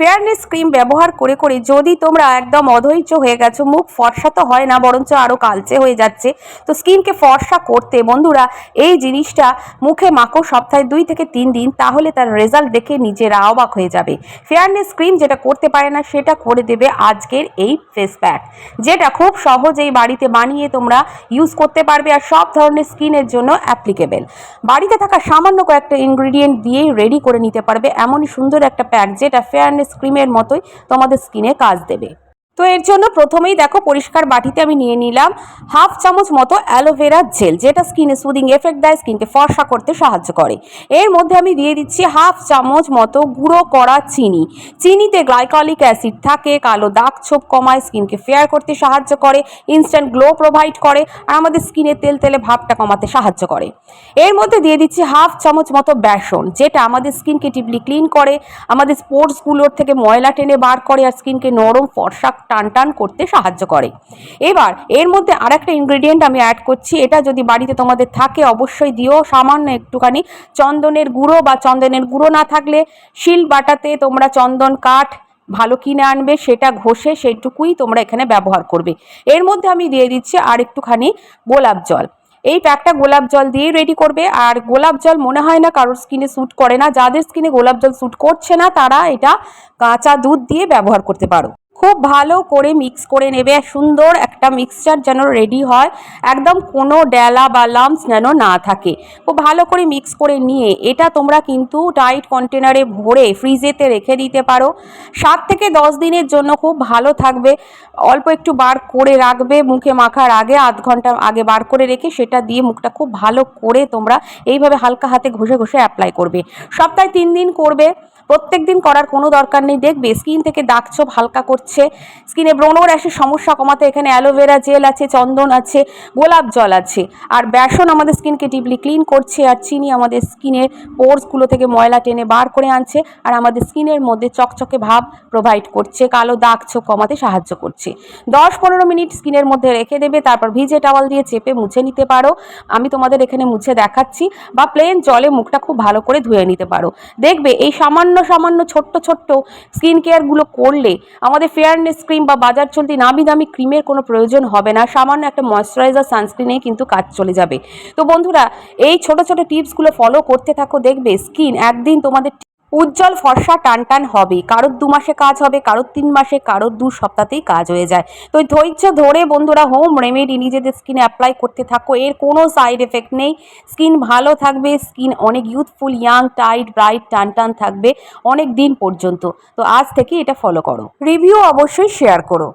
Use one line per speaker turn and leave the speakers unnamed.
Fairness cream ব্যবহার করে করে যদি তোমরা একদম অধৈর্য হয়ে গেছো, মুখ ফর্সা তো হয় না, বরঞ্চ আরও কালচে হয়ে যাচ্ছে। তো স্কিনকে ফর্সা করতে বন্ধুরা, এই জিনিসটা মুখে মাখো সপ্তাহে দুই থেকে তিন দিন, তাহলে তার রেজাল্ট দেখে নিজেরা অবাক হয়ে যাবে। ফেয়ারনেস ক্রিম যেটা করতে পারে না, সেটা করে দেবে আজকের এই ফেস প্যাক যেটা খুব সহজেই বাড়িতে বানিয়ে তোমরা ইউজ করতে পারবে আর সব ধরনের স্কিনের জন্য অ্যাপ্লিকেবেল বাড়িতে থাকা সামান্য কয়েকটা ইনগ্রিডিয়েন্ট দিয়েই রেডি করে নিতে পারবে। এমনই সুন্দর একটা প্যাক যেটা ফেয়ারনেস ক্রিমের মতোই তোমাদের স্কিনে কাজ দেবে। তো এর জন্য প্রথমেই দেখো পরিষ্কার বাটিতে আমি নিয়ে নিলাম হাফ চামচ মতো অ্যালোভেরা জেল যেটা স্কিনে সুদিং এফেক্ট দেয় স্কিনকে ফর্সা করতে সাহায্য করে। এর মধ্যে আমি দিয়ে দিচ্ছি হাফ চামচ মতো গুঁড়ো করা চিনি। চিনিতে গ্লাইকলিক অ্যাসিড থাকে, কালো দাগ ছোপ কমায় স্কিনকে ফেয়ার করতে সাহায্য করে ইনস্ট্যান্ট গ্লো প্রোভাইড করে, আর আমাদের স্কিনে তেল তেলে ভাবটা কমাতে সাহায্য করে। এর মধ্যে দিয়ে দিচ্ছি হাফ চামচ মতো বেসন, যেটা আমাদের স্কিনকে টিপলি ক্লিন করে, আমাদের স্পোর্টসগুলোর থেকে ময়লা টেনে বার করে, আর স্কিনকে নরম ফর্সা টান টান করতে সাহায্য করে। এবার, এর মধ্যে আর একটা ইনগ্রেডিয়েন্ট আমি অ্যাড করছি। এটা যদি বাড়িতে তোমাদের থাকে, অবশ্যই দিও। সামান্য একটুখানি চন্দনের গুঁড়ো বা চন্দনের গুঁড়ো না থাকলে শিল বাটাতে তোমরা চন্দন কাঠ ভালো কিনে আনবে, সেটা ঘষে সেইটুকুই তোমরা এখানে ব্যবহার করবে। এর মধ্যে আমি দিয়ে দিচ্ছি আর একটুখানি গোলাপ জল। এই প্যাকটা গোলাপ জল দিয়ে রেডি করবে। আর গোলাপ জল মনে হয় না কারোর স্কিনে স্যুট করে না। যাদের স্কিনে গোলাপ জল স্যুট করছে না, তারা এটা কাঁচা দুধ দিয়ে ব্যবহার করতে পারো। খুব ভালো করে মিক্স করে নেবে সুন্দর একটা মিক্সচার যেন রেডি হয়। একদম কোনো ডেলা বা লাম্পস যেন না থাকে। খুব ভালো করে মিক্স করে নিয়ে এটা তোমরা কিন্তু টাইট কন্টেনারে ভরে ফ্রিজেতে রেখে দিতে পারো। সাত থেকে দশ দিনের জন্য খুব ভালো থাকবে। অল্প একটু বার করে রাখবে মুখে মাখার আগে, আধ ঘণ্টা আগে বার করে রেখে সেটা দিয়ে মুখটা খুব ভালো করে তোমরা এইভাবে হালকা হাতে ঘষে ঘষে অ্যাপ্লাই করবে। সপ্তাহে তিন দিন করবে। প্রত্যেক দিন করার কোনো দরকার নেই। দেখবে স্কিন থেকে দাগ ছোপ হালকা করছে। স্কিনে ব্রণর র্যাশের সমস্যা কমাতে এখানে অ্যালোভেরা জেল আছে, চন্দন আছে, গোলাপ জল আছে। আর বেসন আমাদের স্কিনকে ডিপলি ক্লিন করছে আর চিনি আমাদের স্কিনের পোর্সগুলো থেকে ময়লা টেনে বার করে আনছে আর আমাদের স্কিনের মধ্যে চকচকে ভাব প্রোভাইড করছে, কালো দাগ ছোপ কমাতে সাহায্য করছে। দশ পনেরো মিনিট স্কিনের মধ্যে রেখে দেবে, তারপর ভিজে টাওয়াল দিয়ে চেপে মুছে নিতে পারো। আমি তোমাদের এখানে মুছে দেখাচ্ছি বা প্লেন জলে মুখটা খুব ভালো করে ধুয়ে নিতে পারো। দেখবে এই সামান্য সামান্য ছোট্ট ছোট্ট স্কিন কেয়ারগুলো করলে আমাদের ফেয়ারনেস ক্রিম বা বাজার চলতি নামি দামি ক্রিমের কোনো প্রয়োজন হবে না। সামান্য একটা ময়শ্চারাইজার সানস্ক্রিনে কিন্তু কাজ চলে যাবে। তো বন্ধুরা, এই ছোট ছোট টিপসগুলো ফলো করতে থাকো। দেখবে স্কিন একদিন তোমাদের উজ্জ্বল ফর্সা টান টান হবে। কারোর দু মাসে কাজ হবে, কারোর তিন মাসে, কারোর দু সপ্তাহতেই কাজ হয়ে যায়। তো ধৈর্য ধরে বন্ধুরা হোম রেমেডি নিজেদের স্কিনে অ্যাপ্লাই করতে থাকো। এর কোনো সাইড এফেক্ট নেই। স্কিন ভালো থাকবে স্কিন অনেক ইউথফুল ইয়াং টাইট ব্রাইট টান টান থাকবে অনেক দিন পর্যন্ত। তো আজ থেকে এটা ফলো করো। রিভিউ অবশ্যই শেয়ার করো।